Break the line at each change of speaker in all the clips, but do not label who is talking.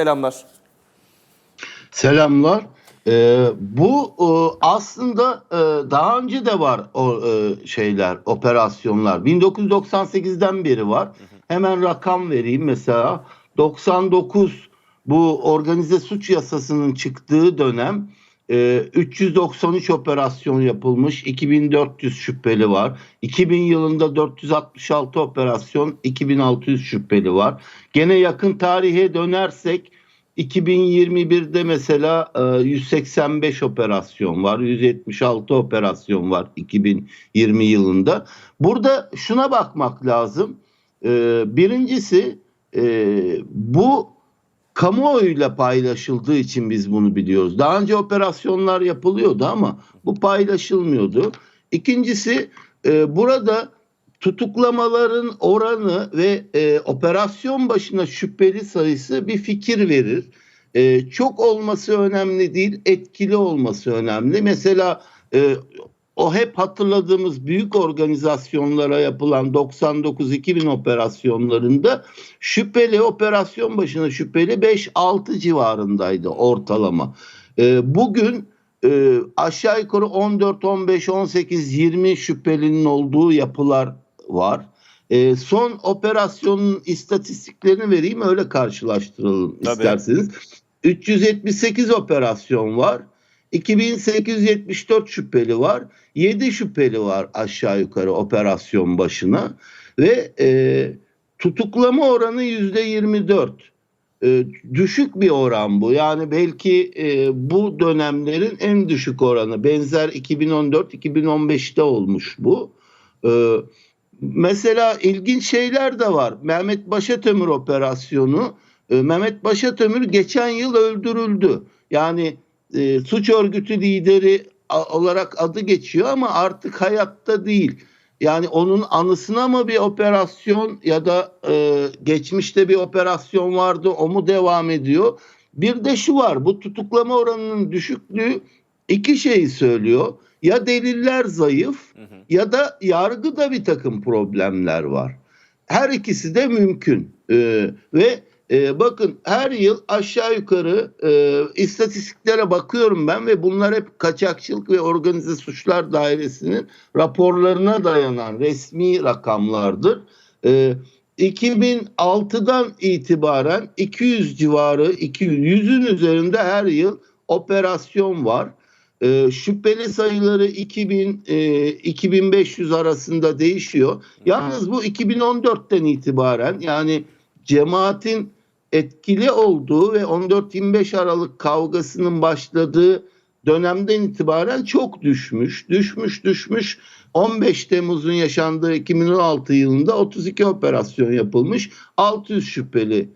Selamlar.
Selamlar. Ee, bu e, aslında e, daha önce de var o e, şeyler, operasyonlar. 1998'den beri var. Hemen rakam vereyim mesela. 99 bu organize suç yasasının çıktığı dönem e, 393 operasyon yapılmış. 2400 şüpheli var. 2000 yılında 466 operasyon, 2600 şüpheli var. Gene yakın tarihe dönersek 2021'de mesela e, 185 operasyon var, 176 operasyon var 2020 yılında. Burada şuna bakmak lazım. E, Birincisi e, bu kamuoyuyla paylaşıldığı için biz bunu biliyoruz. Daha önce operasyonlar yapılıyordu ama bu paylaşılmıyordu. İkincisi e, burada tutuklamaların oranı ve e, operasyon başına şüpheli sayısı bir fikir verir. E, çok olması önemli değil, etkili olması önemli. Mesela e, o hep hatırladığımız büyük organizasyonlara yapılan 99-2000 operasyonlarında şüpheli operasyon başına şüpheli 5-6 civarındaydı ortalama. E, bugün e, aşağı yukarı 14, 15, 18, 20 şüphelinin olduğu yapılar var. E, son operasyonun istatistiklerini vereyim öyle karşılaştıralım
Tabii.
isterseniz. 378 operasyon var. 2874 şüpheli var. 7 şüpheli var aşağı yukarı operasyon başına ve e, tutuklama oranı yüzde 24. E, düşük bir oran bu. Yani belki e, bu dönemlerin en düşük oranı. Benzer 2014-2015'te olmuş bu. E, mesela ilginç şeyler de var. Mehmet Başatömür operasyonu. E, Mehmet Başatömür geçen yıl öldürüldü. Yani e, suç örgütü lideri olarak adı geçiyor ama artık hayatta değil. Yani onun anısına mı bir operasyon ya da e, geçmişte bir operasyon vardı o mu devam ediyor? Bir de şu var bu tutuklama oranının düşüklüğü iki şeyi söylüyor. Ya deliller zayıf ya da yargıda bir takım problemler var. Her ikisi de mümkün. Ee, ve e, bakın her yıl aşağı yukarı e, istatistiklere bakıyorum ben ve bunlar hep kaçakçılık ve organize suçlar dairesinin raporlarına dayanan resmi rakamlardır. E, 2006'dan itibaren 200 civarı 200 100'ün üzerinde her yıl operasyon var. E, şüpheli sayıları 2000 e, 2500 arasında değişiyor. Yalnız bu 2014'ten itibaren yani cemaatin etkili olduğu ve 14-25 Aralık kavgasının başladığı dönemden itibaren çok düşmüş, düşmüş, düşmüş. 15 Temmuz'un yaşandığı 2016 yılında 32 operasyon yapılmış, 600 şüpheli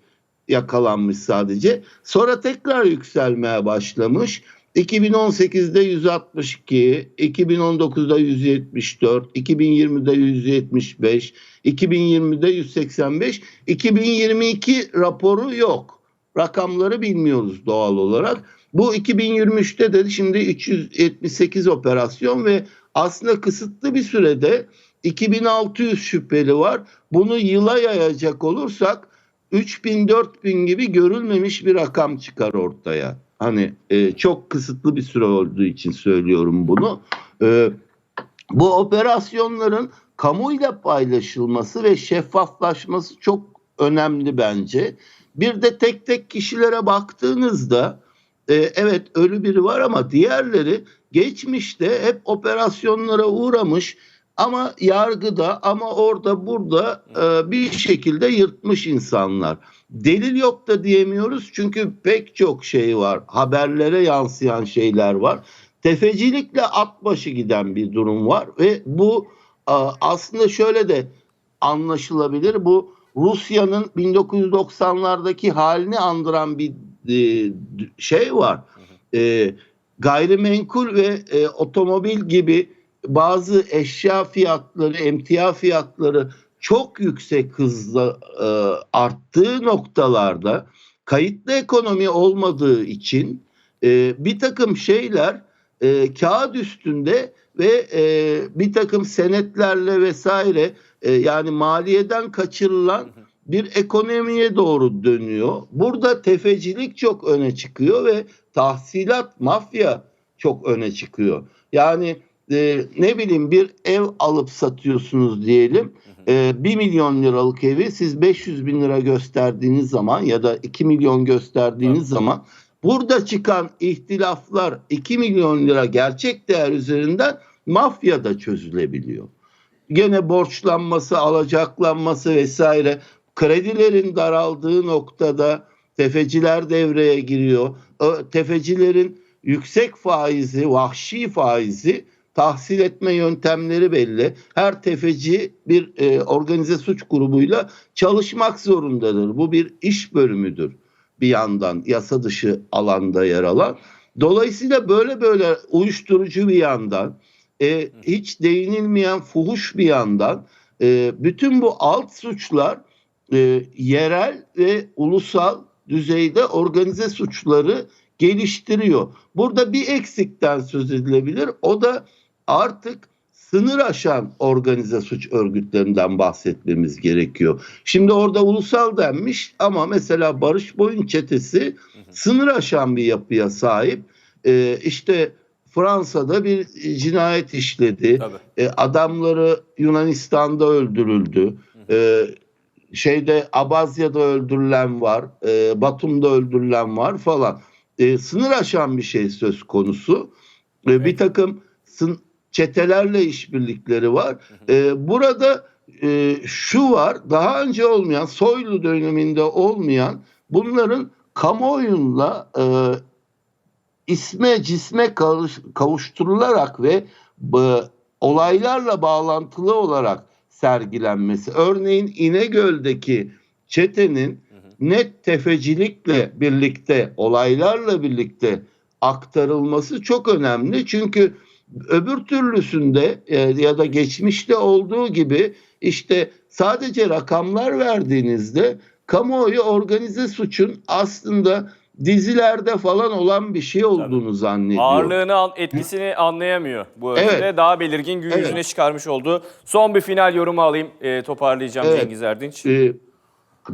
yakalanmış sadece. Sonra tekrar yükselmeye başlamış. 2018'de 162, 2019'da 174, 2020'de 175, 2020'de 185, 2022 raporu yok. Rakamları bilmiyoruz doğal olarak. Bu 2023'te de şimdi 378 operasyon ve aslında kısıtlı bir sürede 2600 şüpheli var. Bunu yıla yayacak olursak 3000-4000 gibi görülmemiş bir rakam çıkar ortaya. Hani e, çok kısıtlı bir süre olduğu için söylüyorum bunu. E, bu operasyonların kamuyla paylaşılması ve şeffaflaşması çok önemli bence. Bir de tek tek kişilere baktığınızda e, evet ölü biri var ama diğerleri geçmişte hep operasyonlara uğramış ama yargıda ama orada burada e, bir şekilde yırtmış insanlar. Delil yok da diyemiyoruz çünkü pek çok şey var. Haberlere yansıyan şeyler var. Tefecilikle at başı giden bir durum var ve bu a, aslında şöyle de anlaşılabilir. Bu Rusya'nın 1990'lardaki halini andıran bir e, şey var. E, gayrimenkul ve e, otomobil gibi bazı eşya fiyatları, emtia fiyatları çok yüksek hızla e, arttığı noktalarda kayıtlı ekonomi olmadığı için e, bir takım şeyler e, kağıt üstünde ve e, bir takım senetlerle vesaire e, yani maliyeden kaçırılan bir ekonomiye doğru dönüyor. Burada tefecilik çok öne çıkıyor ve tahsilat, mafya çok öne çıkıyor. Yani e, ne bileyim bir ev alıp satıyorsunuz diyelim. E, 1 milyon liralık evi siz 500 bin lira gösterdiğiniz zaman ya da 2 milyon gösterdiğiniz
Evet.
zaman burada çıkan ihtilaflar 2 milyon lira gerçek değer üzerinden mafyada çözülebiliyor. Gene borçlanması, alacaklanması vesaire kredilerin daraldığı noktada tefeciler devreye giriyor. O tefecilerin yüksek faizi, vahşi faizi tahsil etme yöntemleri belli. Her tefeci bir e, organize suç grubuyla çalışmak zorundadır. Bu bir iş bölümüdür bir yandan yasa dışı alanda yer alan. Dolayısıyla böyle böyle uyuşturucu bir yandan, e, hiç değinilmeyen fuhuş bir yandan, e, bütün bu alt suçlar e, yerel ve ulusal düzeyde organize suçları geliştiriyor. Burada bir eksikten söz edilebilir. O da artık sınır aşan organize suç örgütlerinden bahsetmemiz gerekiyor. Şimdi orada ulusal denmiş ama mesela Barış Boyun çetesi sınır aşan bir yapıya sahip. Ee, işte Fransa'da bir cinayet işledi.
Tabii.
E, adamları Yunanistan'da öldürüldü. E, şeyde Abazya'da öldürülen var. E, Batum'da öldürülen var falan. E, sınır aşan bir şey söz konusu. E, bir takım sın, çetelerle işbirlikleri var. E, burada e, şu var daha önce olmayan Soylu döneminde olmayan bunların kamuoyunla e, isme cisme kavuş- kavuşturularak ve e, olaylarla bağlantılı olarak sergilenmesi. Örneğin İnegöl'deki çetenin net tefecilikle birlikte, olaylarla birlikte aktarılması çok önemli. Çünkü öbür türlüsünde e, ya da geçmişte olduğu gibi işte sadece rakamlar verdiğinizde kamuoyu organize suçun aslında dizilerde falan olan bir şey olduğunu zannediyor.
Ağırlığını, etkisini anlayamıyor bu.
Evet.
Daha belirgin gün
Evet.
yüzüne çıkarmış oldu. Son bir final yorumu alayım. e, toparlayacağım
Evet.
Cengiz Erdinç.
Ee,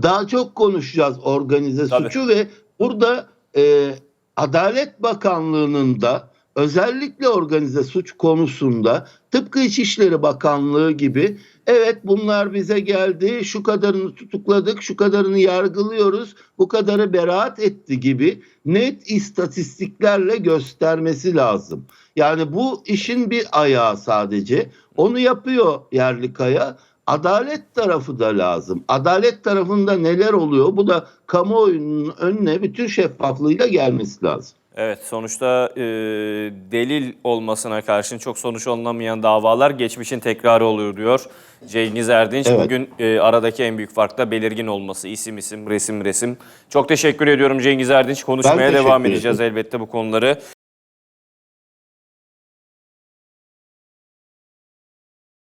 daha çok konuşacağız organize
Tabii.
suçu ve burada e, Adalet Bakanlığı'nın da özellikle organize suç konusunda tıpkı İçişleri Bakanlığı gibi evet bunlar bize geldi şu kadarını tutukladık şu kadarını yargılıyoruz bu kadarı beraat etti gibi net istatistiklerle göstermesi lazım. Yani bu işin bir ayağı sadece onu yapıyor Yerlikaya. Adalet tarafı da lazım. Adalet tarafında neler oluyor? Bu da kamuoyunun önüne bütün şeffaflığıyla gelmesi lazım.
Evet sonuçta e, delil olmasına karşın çok sonuç alınamayan davalar geçmişin tekrarı oluyor diyor Cengiz Erdinç.
Evet.
Bugün e, aradaki en büyük fark da belirgin olması. İsim isim, resim resim. Çok teşekkür ediyorum Cengiz Erdinç. Konuşmaya devam edeceğiz elbette bu konuları.